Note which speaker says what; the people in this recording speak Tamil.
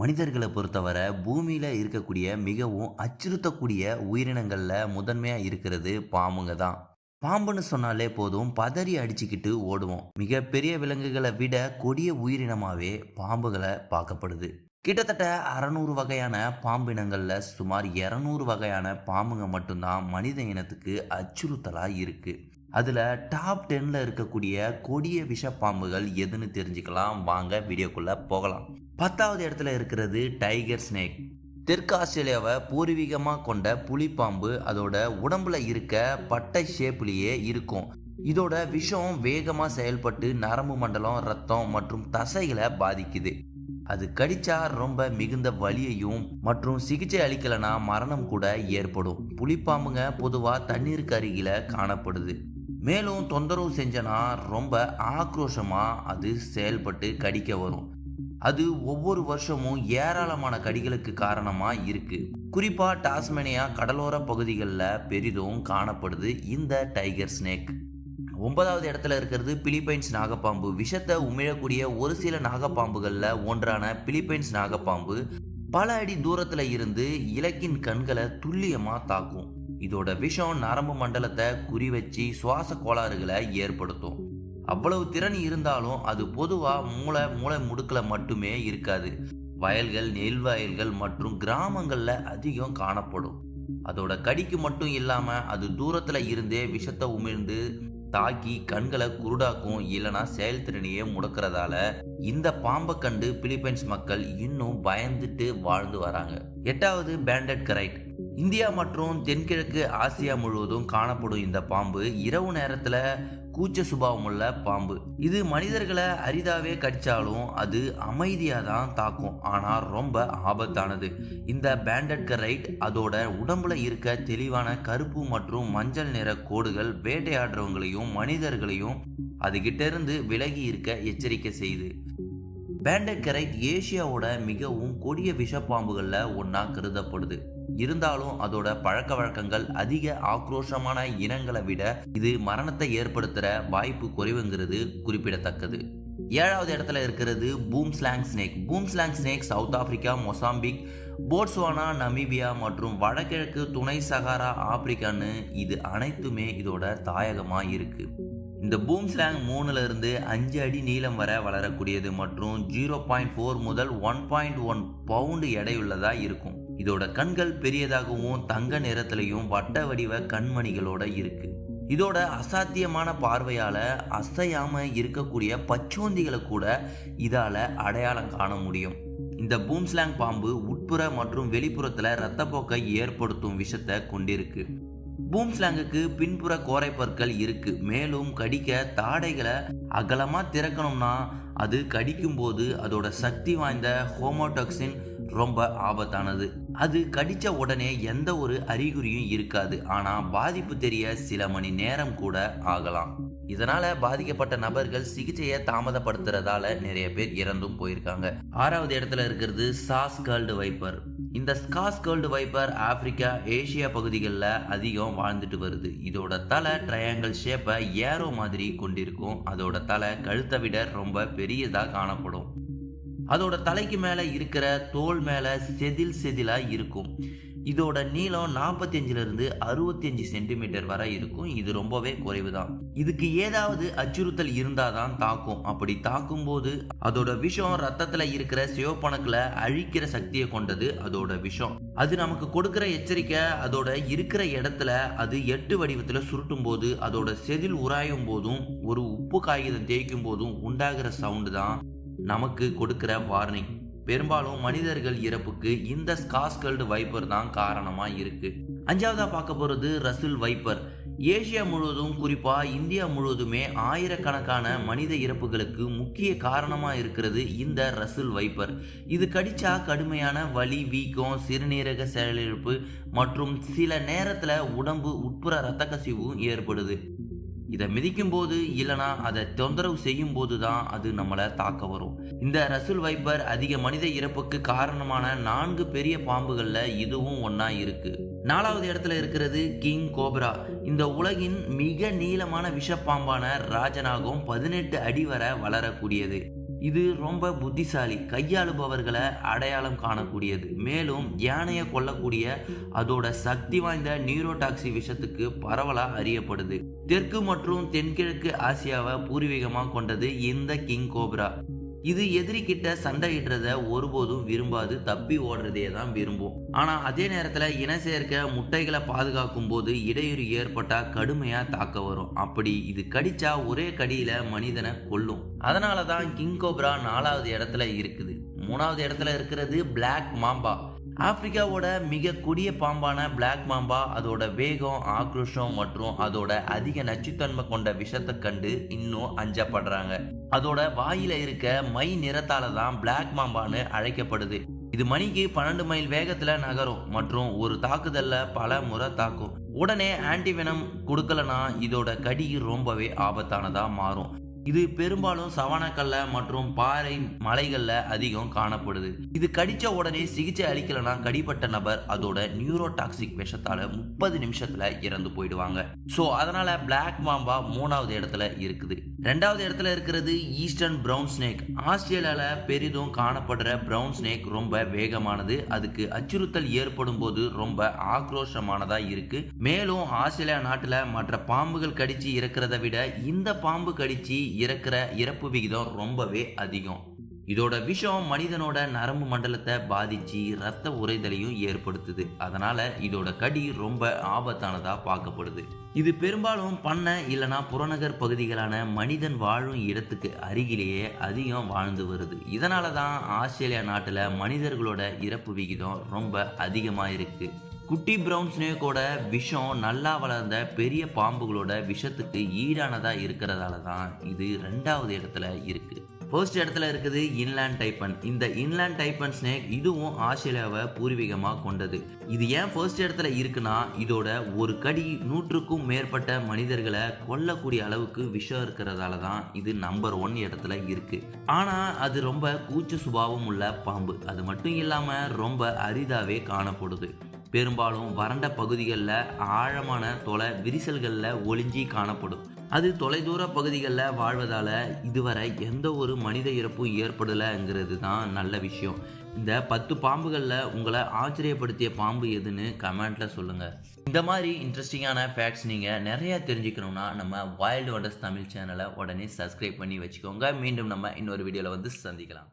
Speaker 1: மனிதர்களை பொறுத்தவரை பூமியில் இருக்கக்கூடிய மிகவும் அச்சுறுத்தக்கூடிய உயிரினங்களில் முதன்மையாக இருக்கிறது பாம்புங்க தான். பாம்புன்னு சொன்னாலே போதும் பதறி அடிச்சுக்கிட்டு ஓடுவோம். மிகப்பெரிய விலங்குகளை விட கொடிய உயிரினமாகவே பாம்புகளை பார்க்கப்படுது. கிட்டத்தட்ட அறநூறு வகையான பாம்பினங்களில் சுமார் இரநூறு வகையான பாம்புங்க மட்டும்தான் மனித இனத்துக்கு அச்சுறுத்தலாக இருக்குது அதில் டாப் டென்னில் இருக்கக்கூடிய கொடிய விஷ பாம்புகள் எதுன்னு தெரிஞ்சுக்கலாம். வாங்க வீடியோக்குள்ளே போகலாம். பத்தாவது இடத்துல இருக்கிறது டைகர் ஸ்னேக் தெற்கு ஆஸ்திரேலியாவை பூர்வீகமாக கொண்ட புலிப்பாம்பு அதோட உடம்புல இருக்க பட்டை ஷேப்லேயே இருக்கும். இதோட விஷம் வேகமாக செயல்பட்டு நரம்பு மண்டலம் ரத்தம் மற்றும் தசைகளை பாதிக்குது. அது கடிச்சா ரொம்ப மிகுந்த வலியையும் மற்றும் சிகிச்சை அளிக்கலைனா மரணம் கூட ஏற்படும். புலிப்பாம்புங்க பொதுவாக தண்ணீருக்கு அருகில காணப்படுது. மேலும் தொந்தரவு செஞ்சனா ரொம்ப ஆக்ரோஷமாக அது செயல்பட்டு கடிக்க வரும். அது ஒவ்வொரு வருஷமும் ஏராளமான கடிகளுக்கு காரணமாக இருக்கு. குறிப்பாக டாஸ்மேனியா கடலோர பகுதிகளில் பெரிதும் காணப்படுது இந்த டைகர் ஸ்னேக். ஒன்பதாவது இடத்துல இருக்கிறது பிலிப்பைன்ஸ் நாகப்பாம்பு. விஷத்தை உமிழக்கூடிய ஒரு சில நாகப்பாம்புகளில் ஒன்றான பிலிப்பைன்ஸ் நாகப்பாம்பு பல அடி தூரத்தில் இருந்து இலக்கின் கண்களை துல்லியமாக தாக்கும். இதோட விஷம் நரம்பு மண்டலத்தை குறி வச்சு சுவாச கோளாறுகளை ஏற்படுத்தும். அவ்வளவு திறன் இருந்தாலும் அது பொதுவாக மூளை மூளை முடுக்கில் மட்டுமே இருக்காது. வயல்கள் நெல் வயல்கள் மற்றும் கிராமங்களில் அதிகம் காணப்படும். அதோட கடிக்கு மட்டும் இல்லாமல் அது தூரத்தில் இருந்தே விஷத்தை உமிழ்ந்து தாக்கி கண்களை குருடாக்கும் இல்லைனா செயல்திறனையே முடக்கிறதால இந்த பாம்பை கண்டு பிலிப்பைன்ஸ் மக்கள் இன்னும் பயந்துட்டு வாழ்ந்து வராங்க. எட்டாவது பேண்டட் கரைட் இந்தியா மற்றும் தென்கிழக்கு ஆசியா முழுவதும் காணப்படும் இந்த பாம்பு இரவு நேரத்தில் கூச்ச சுபாவமுள்ள பாம்பு. இது மனிதர்களை அரிதாவே கடிச்சாலும் அது அமைதியாக தான் தாக்கும். ஆனால் ரொம்ப ஆபத்தானது. இந்த பேண்டட் கரைட் அதோட உடம்புல இருக்க தெளிவான கருப்பு மற்றும் மஞ்சள் நிற கோடுகள் வேட்டையாடுறவங்களையும் மனிதர்களையும் அதுகிட்ட இருந்து விலகி இருக்க எச்சரிக்கை செய்யுது பேண்டட் கரைட் ஏசியாவோட மிகவும் கொடிய விஷப்பாம்புகளில் ஒன்றா கருதப்படுது. இருந்தாலும் அதோட பழக்க வழக்கங்கள் அதிக ஆக்ரோஷமான இனங்களை விட இது மரணத்தை ஏற்படுத்துகிற வாய்ப்பு குறைவுங்கிறது குறிப்பிடத்தக்கது. ஏழாவது இடத்துல இருக்கிறது boomslang snake boomslang snake South Africa Mozambique Botswana Namibia மற்றும் வடகிழக்கு துணை சகாரா ஆப்பிரிக்கான்னு இது அனைத்துமே இதோட தாயகமாக இருக்கு. இந்த பூம் ஸ்லாங் மூணுலேருந்து அஞ்சு அடி நீளம் வரை வளரக்கூடியது மற்றும் ஜீரோ பாயிண்ட் ஃபோர் முதல் ஒன் பாயிண்ட் ஒன் பவுண்டு எடையுள்ளதாக இருக்கும். இதோட கண்கள் பெரியதாகவும் தங்க நிறத்திலையும் வட்ட வடிவ கண்மணிகளோட இருக்கு. இதோட அசாத்தியமான பார்வையால அசையாம இருக்கக்கூடிய பச்சோந்திகளை கூட இதால அடையாளம் காண முடியும். இந்த பூம்ஸ்லாங் பாம்பு உட்புற மற்றும் வெளிப்புறத்துல இரத்தப்போக்கை ஏற்படுத்தும் விஷத்தை கொண்டிருக்கு. பூம்ஸ்லாங்குக்கு பின்புற கோரைப்பற்கள் இருக்கு. மேலும் கடிக்க தாடைகளை அகலமா திறக்கணும்னா அது கடிக்கும் போது அதோட சக்தி வாய்ந்த ஹோமோடாக்சின் ரொம்ப ஆபத்தானது. அது கடிச்ச உடனே எந்த ஒரு அறிகுறியும் இருக்காது. ஆனா பாதிப்பு தெரிய சில மணி நேரம் கூட ஆகலாம். இதனால பாதிக்கப்பட்ட நபர்கள் சிகிச்சையை தாமதப்படுத்துறதால நிறைய பேர் இறந்தும் போயிருக்காங்க. ஆறாவது இடத்துல இருக்கிறது சாஸ் கேர்ல்டு வைப்பர். இந்த ஸ்காஸ் கேர்ல்டு வைப்பர் ஆப்பிரிக்கா ஏசியா பகுதிகளில் அதிகம் வாழ்ந்துட்டு வருது. இதோட தலை ட்ரையாங்கிள் ஷேப்பை ஏரோ மாதிரி கொண்டிருக்கும். அதோட தலை கழுத்தை விட ரொம்ப பெரியதாக காணப்படும். அதோட தலைக்கு மேலே இருக்கிற தோல் மேலே செதில் செதிலாக இருக்கும். இதோட நீளம் நாற்பத்தஞ்சிலிருந்து அறுபத்தஞ்சு சென்டிமீட்டர் வரை இருக்கும். இது ரொம்பவே குறைவு தான் இதுக்கு ஏதாவது அச்சுறுத்தல் இருந்தால் தான் தாக்கும். அப்படி தாக்கும் போது அதோட விஷம் ரத்தத்தில் இருக்கிற சிவப்பணக்கில் அழிக்கிற சக்தியை கொண்டது அதோட விஷம். அது நமக்கு கொடுக்குற எச்சரிக்கை அதோட இருக்கிற இடத்துல அது எட்டு வடிவத்தில் சுருட்டும் போது அதோட செதில் உராயும் போதும் ஒரு உப்பு காகிதம் தேய்க்கும் போதும் உண்டாகிற சவுண்டு தான் நமக்கு கொடுக்குற வார்னிங் பெரும்பாலும் மனிதர்கள் இறப்புக்கு இந்த ஸ்காஸ்கல்டு வைப்பர் தான் காரணமா இருக்கு. அஞ்சாவதா பார்க்க போறது ரசுல் வைப்பர் ஏசியா முழுவதும் குறிப்பா இந்தியா முழுவதுமே ஆயிரக்கணக்கான மனித இறப்புகளுக்கு முக்கிய காரணமா இருக்கிறது இந்த ரசுல் வைப்பர் இது கடிச்சா கடுமையான வலி வீக்கம் சிறுநீரக செயலிழப்பு மற்றும் சில நேரத்துல உடம்பு உட்புற இரத்த கசிவும் ஏற்படுது. இதை மிதிக்கும் போது இல்லைனா அதை தொந்தரவு செய்யும் போது தான் அது நம்மளை தாக்க வரும். இந்த ரசுல் வைப்பர் அதிக மனித இறப்புக்கு காரணமான நான்கு பெரிய பாம்புகளில் இதுவும் ஒன்றா இருக்கு. நாலாவது இடத்துல இருக்கிறது கிங் கோப்ரா. இந்த உலகின் மிக நீளமான விஷப்பாம்பான ராஜநாகம் பதினெட்டு அடி வரை வளரக்கூடியது. இது ரொம்ப புத்திசாலி கையாளுபவர்களை அடையாளம் காணக்கூடியது. மேலும் யானையை கொல்லக்கூடிய அதோட சக்தி வாய்ந்த நியூரோடாக்சி விஷத்துக்கு பரவலாக அறியப்படுது. தெற்கு மற்றும் தென்கிழக்கு ஆசியாவை பூர்வீகமாக கொண்டது இந்த கிங் கோப்ரா. இது எதிரிக்கிட்ட சண்டையிடுறத ஒருபோதும் விரும்பாது தப்பி ஓடுறதே தான் விரும்பும். ஆனா அதே நேரத்துல இன சேர்க்க முட்டைகளை பாதுகாக்கும் போது இடையூறு ஏற்பட்டா கடுமையா தாக்க வரும். அப்படி இது கடிச்சா ஒரே கடியில மனிதனை கொல்லும். அதனால தான் கிங் கோப்ரா நாலாவது இடத்துல இருக்குது. மூணாவது இடத்துல இருக்கிறது பிளாக் மாம்பா ஆப்பிரிக்காவோட மிக கொடிய பாம்பான பிளாக் மாம்பா அதோட வேகம் ஆக்ரோஷம் மற்றும் அதோட அதிக நச்சுத்தன்மை கொண்ட விஷத்தை கண்டு இன்னும் அஞ்சப்படுறாங்க. அதோட வாயில இருக்க மை நிறத்தால தான் பிளாக் மாம்பான்னு அழைக்கப்படுது. இது மணிக்கு பன்னெண்டு மைல் வேகத்துல நகரும் மற்றும் ஒரு தாக்குதல்ல பல முறை தாக்கும். உடனே ஆன்டிவெனம் கொடுக்கலனா இதோட கடி ரொம்பவே ஆபத்தானதா மாறும். இது பெரும்பாலும் சவானாக்கல்ல மற்றும் பாறை மலைகள்ல அதிகம் காணப்படுது. இது கடிச்ச உடனே சிகிச்சை அளிக்கலனா கடிப்பட்ட நபர் அதோட நியூரோடாக்சிக் விஷத்தால முப்பது நிமிஷத்துல இறந்து போயிடுவாங்க. ஸோ அதனால பிளாக் மாம்பா மூணாவது இடத்துல இருக்குது. ரெண்டாவது இடத்துல இருக்கிறது ஈஸ்டர்ன் பிரவுன் ஸ்னேக் ஆஸ்திரேலியால பெரிதும் காணப்படுற பிரவுன் ஸ்னேக் ரொம்ப வேகமானது. அதுக்கு அச்சுறுத்தல் ஏற்படும் போது ரொம்ப ஆக்ரோஷமானதா இருக்கு. மேலும் ஆஸ்திரேலியா நாட்டுல மற்ற பாம்புகள் கடிச்சு இறக்கிறத விட இந்த பாம்பு கடிச்சு இறக்குற இறப்பு விகிதம் ரொம்பவே அதிகம். இதோட விஷம் மனிதனோட நரம்பு மண்டலத்தை பாதிச்சு ரத்த உறைதலையும் ஏற்படுத்துது. அதனால இதோட கடி ரொம்ப ஆபத்தானதா பார்க்கப்படுது. இது பெரும்பாலும் பண்ணை இல்லைனா புறநகர் பகுதிகளான மனிதன் வாழும் இடத்துக்கு அருகிலேயே அதிகம் வாழ்ந்து வருது. இதனால தான் ஆஸ்திரேலியா நாட்டில் மனிதர்களோட இறப்பு விகிதம் ரொம்ப அதிகமாக இருக்குது குட்டி ப்ரௌன் ஸ்னேக்கோட விஷம் நல்லா வளர்ந்த பெரிய பாம்புகளோட விஷத்துக்கு ஈடானதாக இருக்கிறதால தான் இது ரெண்டாவது இடத்துல இருக்குது ஃபர்ஸ்ட் இடத்துல இருக்குது இன்லேண்ட் டைப்பன் இந்த இன்லேண்ட் டைப்பன் ஸ்னேக் இதுவும் ஆஸ்திரேலியாவை பூர்வீகமாக கொண்டது. இது ஏன் ஃபர்ஸ்ட் இடத்துல இருக்குன்னா இதோட ஒரு கடி நூற்றுக்கும் மேற்பட்ட மனிதர்களை கொல்லக்கூடிய அளவுக்கு விஷம் இருக்கிறதால தான் இது நம்பர் ஒன் இடத்துல இருக்குது ஆனால் அது ரொம்ப கூச்ச சுபாவம் உள்ள பாம்பு. அது மட்டும் இல்லாமல் ரொம்ப அரிதாகவே காணப்படுது. பெரும்பாலும் வறண்ட பகுதிகளில் ஆழமான தொலை விரிசல்களில் ஒளிஞ்சி காணப்படும். அது தொலைதூர பகுதிகளில் வாழ்வதால் இதுவரை எந்த ஒரு மனித இறப்பும் ஏற்படலைங்கிறது தான் நல்ல விஷயம். இந்த பத்து பாம்புகளில் உங்களை ஆச்சரியப்படுத்திய பாம்பு எதுன்னு கமெண்ட்டில் சொல்லுங்கள் இந்த மாதிரி இன்ட்ரெஸ்டிங்கான ஃபேக்ட்ஸ் நீங்கள் நிறையா தெரிஞ்சுக்கணும்னா நம்ம வைல்டு வண்டர்ஸ் தமிழ் சேனலை உடனே சப்ஸ்கிரைப் பண்ணி வச்சுக்கோங்க. மீண்டும் நம்ம இன்னொரு வீடியோவில் வந்து சந்திக்கலாம்.